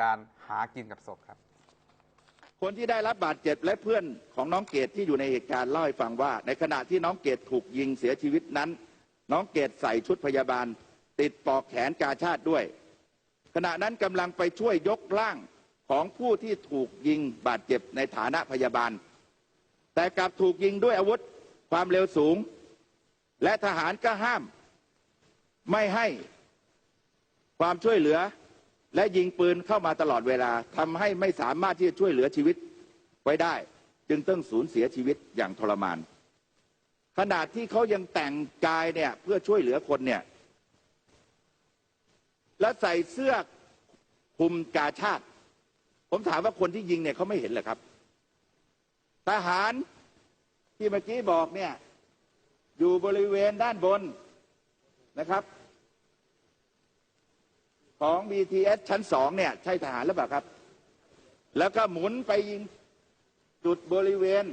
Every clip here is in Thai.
การหากินกับศพครับ คนที่ได้รับบาดเจ็บและเพื่อนของน้องเกดที่อยู่ในเหตุการณ์เล่าให้ฟังว่า ในขณะที่น้องเกดถูกยิงเสียชีวิตนั้น น้องเกดใส่ชุดพยาบาล ติดปอกแขนกาชาติด้วย ขณะนั้นกำลังไปช่วยยกร่างของผู้ที่ถูกยิงบาดเจ็บในฐานะพยาบาล แต่กลับถูกยิงด้วยอาวุธความเร็วสูง และทหารก็ห้าม ไม่ให้ความช่วยเหลือ และยิงปืนเข้ามาตลอดเวลาทำให้ไม่สามารถที่จะช่วยเหลือชีวิตไว้ได้ จึงต้องสูญเสียชีวิตอย่างทรมาน ขนาดที่เขายังแต่งกายเนี่ยเพื่อช่วยเหลือคนเนี่ย และใส่เสื้อคลุมกาชาติ ผมถามว่าคนที่ยิงเนี่ยเขาไม่เห็นเหรอครับ ทหารที่เมื่อกี้บอกเนี่ย อยู่บริเวณด้านบนนะครับ ของ BTS ชั้นสองเนี่ยใช่ทหารหรือเปล่าครับ แล้วก็หมุนไปยิงจุดบริเวณ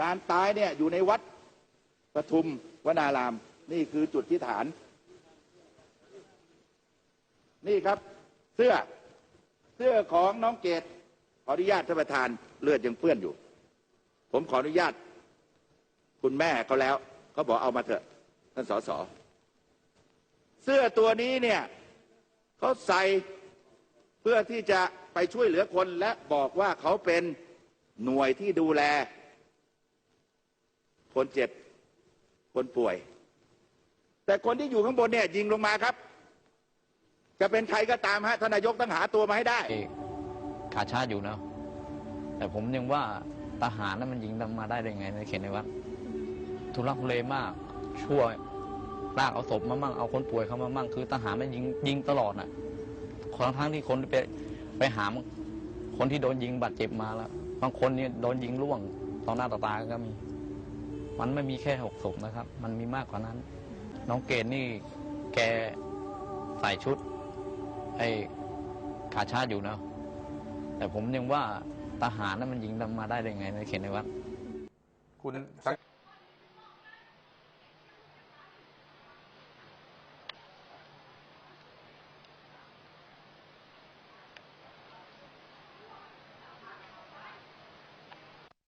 การตายเนี่ยอยู่ในวัดปทุมวนาราม นี่คือจุดที่ฐาน นี่ครับเสื้อเสื้อของน้องเกดขออนุญาตท่านประธานเลือดยังเปื้อนอยู่ ผมขออนุญาต คุณแม่เขาแล้วเขาบอกเอามาเถอะท่านสสเสื้อตัวนี้เนี่ย เขาใส่เพื่อที่จะไปช่วยเหลือคนและบอกว่าเขาเป็นหน่วยที่ดูแล คนเจ็บ คนป่วย แต่คนที่อยู่ข้างบนเนี่ยยิงลงมาครับ จะเป็นใครก็ตามฮะทนายกต้องหาตัวมาให้ได้ ขาชาติอยู่นะ แต่ผมยังว่าทหารนั้นมันยิงมาได้ได้ไงในเขตในวัดทุลักทุเลมาก ชั่ว ลากเอาศพมามั่งเอาคนป่วยเข้ามามั่งคือทหารมันยิงยิงตลอดน่ะทั้งทั้งที่คนไปไปหามคนที่โดนยิงบาดเจ็บมาแล้วบางคนเนี่ยโดนยิงล่วงต่อหน้าต่อตาก็มี มันไม่มีแค่หกศพนะครับ มันมีมากกว่านั้น น้องเกดนี่แกใส่ชุด ไอ้ขาชาติอยู่นะแต่ผมยังว่าทหารนั้นมันยิงมาได้ได้ไงในเขตในวัดคุณ